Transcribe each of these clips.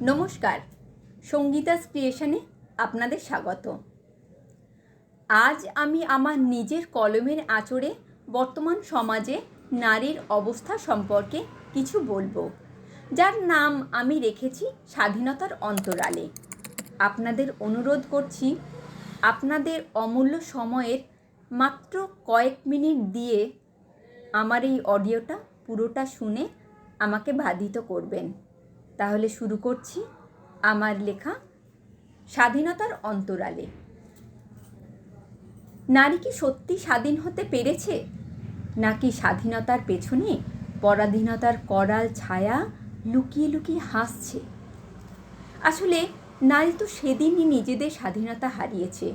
নমস্কার সঙ্গীতাস ক্রিয়েশনে আপনাদের স্বাগত। আজ আমি আমার নিজের কলমের আঁচড়ে বর্তমান সমাজে নারীর অবস্থা সম্পর্কে কিছু বলব, যার নাম আমি রেখেছি স্বাধীনতার অন্তরালে। আপনাদের অনুরোধ করছি, আপনাদের অমূল্য সময়ের মাত্র কয়েক মিনিট দিয়ে আমার এই অডিওটা পুরোটা শুনে আমাকে বাধিত করবেন। তাহলে শুরু করছি আমার লেখা স্বাধীনতার অন্তরালে। নারী কি সত্যি স্বাধীন হতে পেরেছে? নাকি স্বাধীনতার পেছনে পরাধীনতার করাল ছায়া লুকিয়ে লুকিয়ে হাসছে? আসলে নারী তো সেদিনই নিজেদের স্বাধীনতা হারিয়েছে।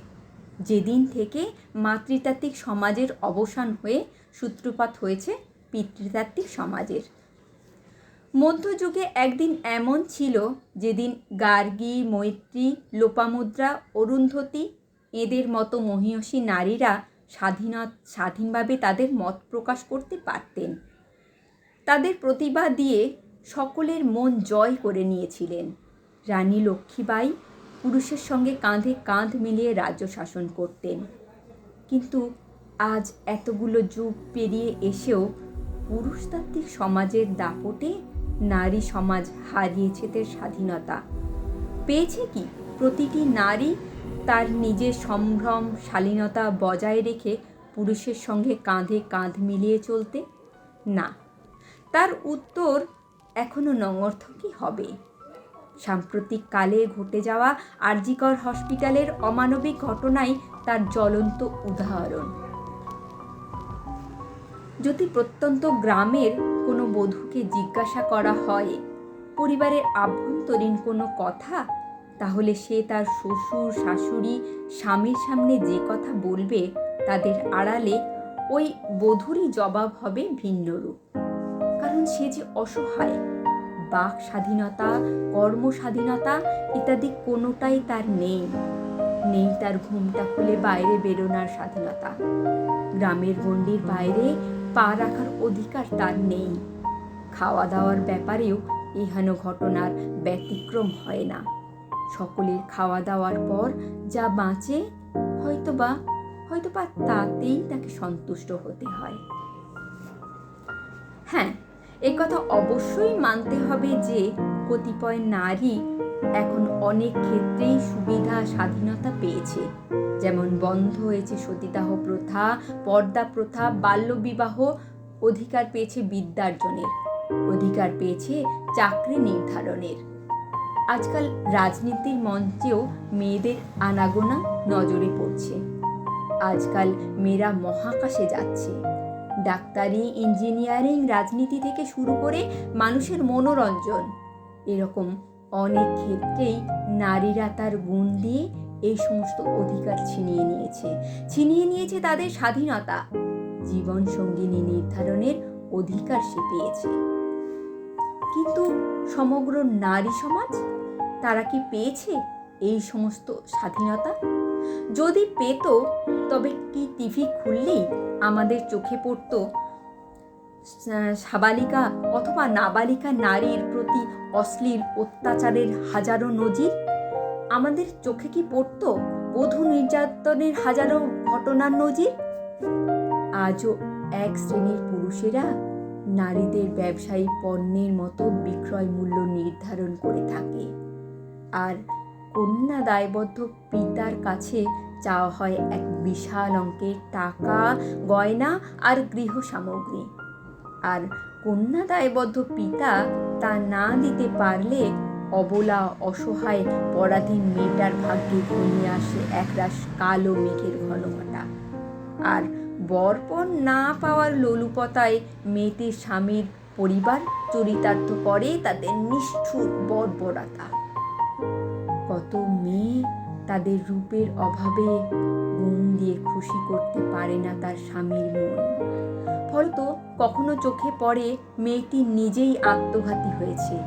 যেদিন থেকে মাতৃতাত্ত্বিক সমাজের অবসান হয়ে সূত্রপাত হয়েছে পিতৃতাত্ত্বিক সমাজের। মধ্যযুগে একদিন এমন ছিল যেদিন গার্গী, মৈত্রী, লোপামুদ্রা, অরুন্ধতী, এদের মতো মহিয়সী নারীরা স্বাধীন স্বাধীনভাবে তাদের মত প্রকাশ করতে পারতেন। তাদের প্রতিভা দিয়ে সকলের মন জয় করে নিয়েছিলেন। রানী লক্ষ্মীবাই পুরুষের সঙ্গে কাঁধে কাঁধ মিলিয়ে রাজ্য শাসন করতেন। কিন্তু আজ এতগুলো যুগ পেরিয়ে এসেও পুরুষতাত্ত্বিক সমাজের দাপটে নারী সমাজ হারিয়েছে তার স্বাধীনতা। পেয়েছে কি? প্রতিটি নারী তার নিজের সম্ভ্রম, শালীনতা বজায় রেখে পুরুষের সঙ্গে কাঁধে কাঁধ মিলিয়ে চলতে? না। তার উত্তর এখনও নঙর্থকই হবে? সাম্প্রতিক কালে ঘটে যাওয়া আরজিকর হসপিটালের অমানবিক ঘটনাই তার জ্বলন্ত উদাহরণ। যদি প্রত্যন্ত গ্রামের বধূকে জিজ্ঞাসা করা হয়, পরিবারের আভ্যন্তরীণ কোনো কথা? তাহলে সে তার শ্বশুর, শাশুড়ি, স্বামীর সামনে যে কথা বলবে তাদের আড়ালে ওই বধূরই জবাব হবে ভিন্নরূপ। কারণ সে যে অসহায়, বাক স্বাধীনতা, কর্ম স্বাধীনতা ইত্যাদি কোনোটাই তার নেই নেই তার ঘুমটা খুলে বাইরে বেরোনোর স্বাধীনতা। গ্রামের গণ্ডির বাইরে পা রাখার অধিকার তার নেই। খাওয়া দাওয়ার ব্যাপারেও এহেন ঘটনার ব্যতিক্রম হয় না। সকলের খাওয়া দাওয়ার পর যা বাঁচে, হয়তোবা হয়তোবা তাতেই তাকে সন্তুষ্ট হতে হয়। হ্যাঁ এ কথা অবশ্যই মানতে হবে যে, কতিপয় নারী এখন অনেক ক্ষেত্রেই সুবিধা, স্বাধীনতা পেয়েছে। যেমন বন্ধ হয়েছে সতীদাহ প্রথা, পর্দা প্রথা, বাল্যবিবাহ অধিকার পেয়েছে বিদ্যার্জনের অধিকার পেয়েছে চাকরি নির্ধারণের। আজকাল রাজনীতির মঞ্চেও মেয়েদের আনাগোনা নজরে পড়ছে। আজকাল মেয়েরা মহাকাশে যাচ্ছে। ডাক্তারি, ইঞ্জিনিয়ারিং, রাজনীতি থেকে শুরু করে মানুষের মনোরঞ্জন। এরকম অনেক ক্ষেত্রেই নারীরা তার গুণ দিয়ে এই সমস্ত অধিকার ছিনিয়ে নিয়েছে। ছিনিয়ে নিয়েছে তাদের স্বাধীনতা। জীবন সঙ্গিনী নির্ধারণের অধিকার সে পেয়েছে। কিন্তু সমগ্র নারী সমাজ, তারা কি পেয়েছে এই সমস্ত স্বাধীনতা? যদি পেত, তবে কি টিভি খুললেই আমাদের চোখে পড়তো সাবালিকা অথবা নাবালিকা নারীর প্রতি অশ্লীল অত্যাচারের হাজারো নজির? আমাদের চোখে কি পড়তো বধূ নির্যাতনের হাজারো ঘটনার নজির? আজও এক শ্রেণির পুরুষেরা নারীদের ব্যবসায়ী পণ্যের মতো বিক্রয় মূল্য নির্ধারণ করে থাকে। আর কন্যা দায়বদ্ধ পিতার কাছে চাওয়া হয় এক বিশাল অঙ্কের টাকা, গয়না আর গৃহ সামগ্রী। আর কন্যা দায়বদ্ধ পিতা তা না দিতে পারলে অবলা, অসহায় পরাধীন মেয়েটার ভাগ্যে ঘনিয়ে আসে একরাশ কালো মেঘের ঘনঘটা। আর বরপণ না পাওয়ার লোলুপতায় মেয়েটির স্বামীর পরিবার চরিতার্থ করে তাদের নিষ্ঠুর বর্বরতা। কত মেয়ে তাদের রূপের অভাবে গুণ দিয়ে খুশি করতে পারে না তার স্বামীর মন। ফলত কখনো চোখে পড়ে মেয়েটি নিজেই আত্মঘাতী হয়েছে।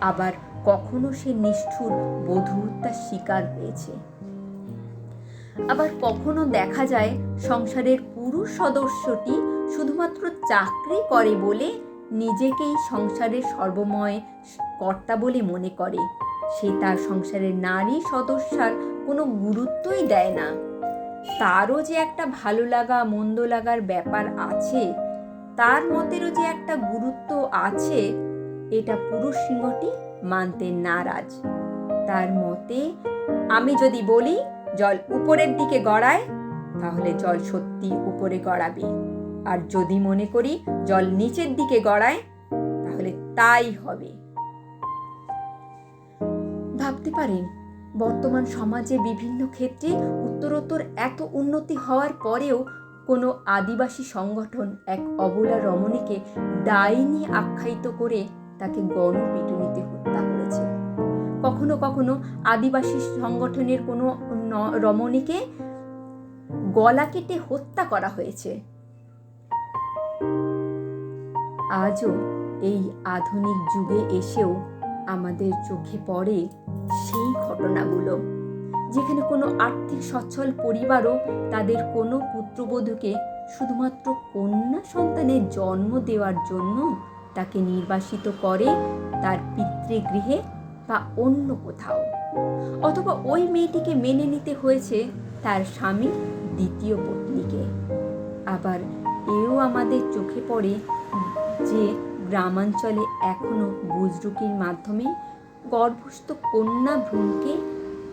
আবার কখনো সে নিষ্ঠুর বধূ হত্যার শিকার হয়েছে। আবার কখনো দেখা যায় সংসারের পুরুষ সদস্যটি শুধুমাত্র চাকরি করে বলে নিজেকেই সংসারের সর্বময় কর্তা বলে মনে করে। সে তার সংসারের নারী সদস্যার কোনো গুরুত্বই দেয় না। তারও যে একটা ভালো লাগা, মন্দ লাগার ব্যাপার আছে, তার মতেরও যে একটা গুরুত্ব আছে, এটা পুরুষ সিংহটি মানতে নারাজ। তার মতে, আমি যদি বলি জল উপরের দিকে গড়ায়, তাহলে জল সত্যি উপরে গড়াবে। আর যদি মনে করি জল নিচের দিকে গড়ায়, তাহলে তাই হবে। ভাবতে পারেন, বর্তমান সমাজে বিভিন্ন ক্ষেত্রে উত্তরোত্তর এত উন্নতি হওয়ার পরেও কোনো আদিবাসী সংগঠন এক অবলা রমণীকে ডাইনি আখ্যায়িত করে তাকে গণপিটুনিতে কখনো কখনো আদিবাসী সংগঠনের কোনো রমণীকে গলা কেটে হত্যা করা হয়েছে। আজও এই আধুনিক যুগে এসেও আমাদের চোখে পড়ে সেই ঘটনাগুলো, যেখানে কোনো আর্থিক সচ্ছল পরিবারও তাদের কোনো পুত্রবধূকে শুধুমাত্র কন্যা সন্তানের জন্ম দেওয়ার জন্য তাকে নির্বাসিত করে তার পিতৃগৃহে বা অন্য কোথাও। অথবা ওই মেয়েটিকে মেনে নিতে হয়েছে তার স্বামী দ্বিতীয় পত্নীকে। আবার এও আমাদের চোখে পড়ে যে গ্রামাঞ্চলে এখনও বুজরুকির মাধ্যমে গর্ভস্থ কন্যা ভ্রূণকে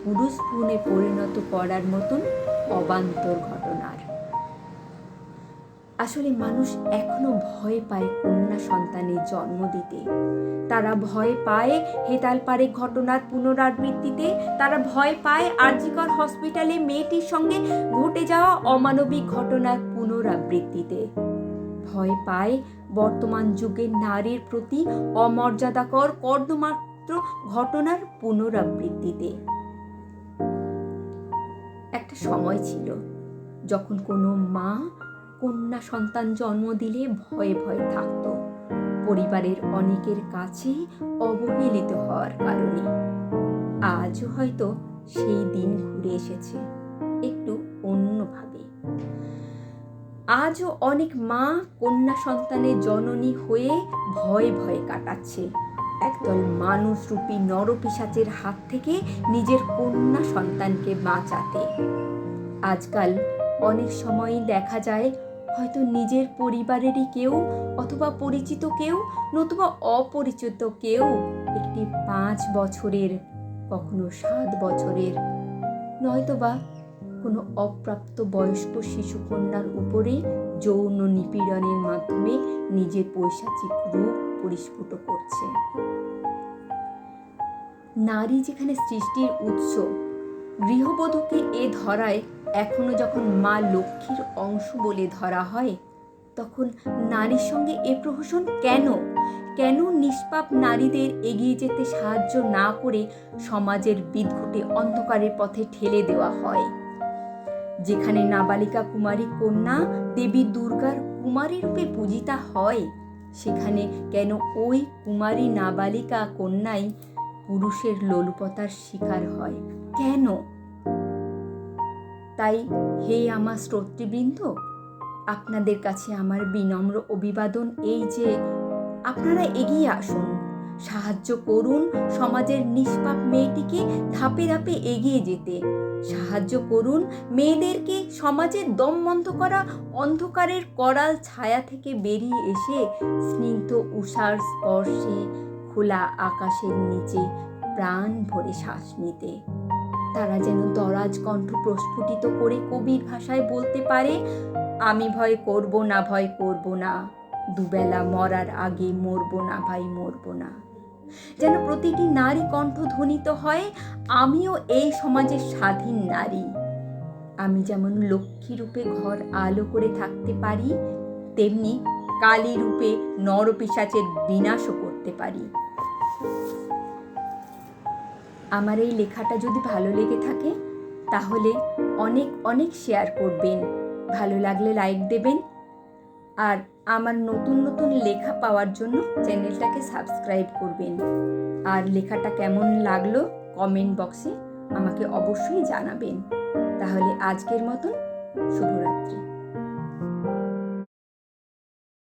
পুরুষ ভ্রূণে পরিণত করার মতন অবান্তর আসলে মানুষ এখনও ভয় পায় কন্যা সন্তানের জন্ম দিতে। তারা ভয় পায় হেতালপাড়ে ঘটনার পুনরাবৃত্তিতে, তারা ভয় পায় আরজিকর হসপিটালে মেয়েটির সঙ্গে ঘটে যাওয়া অমানবিক ঘটনার পুনরাবৃত্তিতে। ভয় পায় বর্তমান যুগের নারীর প্রতি অমর্যাদাকর কর্দমাত্র ঘটনার পুনরাবৃত্তিতে। একটা সময় ছিল যখন কোনো মা কন্যা সন্তান জন্ম দিলে ভয়ে ভয়ে থাকতো। পরিবারের অনেকের কাছে অবহেলিত হওয়ার কারণে। আজও হয়তো সেই দিন ঘুরে এসেছে, একটু অন্যভাবে। আজও অনেক মা কন্যা সন্তানের জননী হয়ে ভয়ে ভয়ে কাটাচ্ছে। একদল মানুষরূপী নরপিসাচের হাত থেকে নিজের কন্যা সন্তানকে বাঁচাতে। আজকাল অনেক সময়ই দেখা যায় হয়তো নিজের পরিবারেরই কেউ অথবা পরিচিত কেউ নতুবা অপরিচিত কেউ একটি পাঁচ বছরের, কখনো সাত বছরের। নয়তোবা কোনো অপ্রাপ্ত বয়স্ক শিশু কন্যার উপরে যৌন নিপীড়নের মাধ্যমে নিজের পৈশাচিক রূপ পরিস্ফুট করছে। নারী যেখানে সৃষ্টির উৎস, গৃহবধূকে এ ধরায় এখনও যখন মা লক্ষ্মীর অংশ বলে ধরা হয়, তখন নারীর সঙ্গে এ প্রহসন কেন? কেন নিষ্পাপ নারীদের এগিয়ে যেতে সাহায্য না করে সমাজের বিদঘুটে অন্ধকারের পথে ঠেলে দেওয়া হয়? যেখানে নাবালিকা কুমারী কন্যা দেবী দুর্গার কুমারী রূপে পূজিতা হয়, সেখানে কেন ওই কুমারী নাবালিকা কন্যাই পুরুষের লোলুপতার শিকার হয়? কেন? তাই হে আমার শ্রোতৃবৃন্দ, আপনাদের কাছে আমার বিনম্র অভিবাদন এই যে আপনারা এগিয়ে আসুন। সাহায্য করুন সমাজের নিষ্পাপ মেয়েটিকে ধাপে ধাপে এগিয়ে যেতে। সাহায্য করুন মেয়েদেরকে সমাজের দম বন্ধ করা অন্ধকারের করাল ছায়া থেকে বেরিয়ে এসে স্নিগ্ধ উষার স্পর্শে খোলা আকাশের নিচে প্রাণ ভরে শ্বাস নিতে। তারা যেন দরাজ কণ্ঠ প্রস্ফুটিত করে কবির ভাষায় বলতে পারে, আমি ভয় করব না, ভয় করব না। দুবেলা মরার আগে মরবো না, ভাই, মরবো না। যেন প্রতিটি নারী কণ্ঠ ধ্বনিত হয়, আমিও এই সমাজের স্বাধীন নারী। আমি যেমন লক্ষ্মী রূপে ঘর আলো করে থাকতে পারি, তেমনি কালী রূপে নরপিসাচের বিনাশও করতে পারি। আমার এই লেখাটা যদি ভালো লেগে থাকে, তাহলে অনেক অনেক শেয়ার করবেন। ভালো লাগলে লাইক দেবেন। আর আমার নতুন নতুন লেখা পাওয়ার জন্য চ্যানেলটাকে সাবস্ক্রাইব করবেন। আর লেখাটা কেমন লাগল কমেন্ট বক্সে আমাকে অবশ্যই জানাবেন। তাহলে আজকের মতন শুভরাত্রি।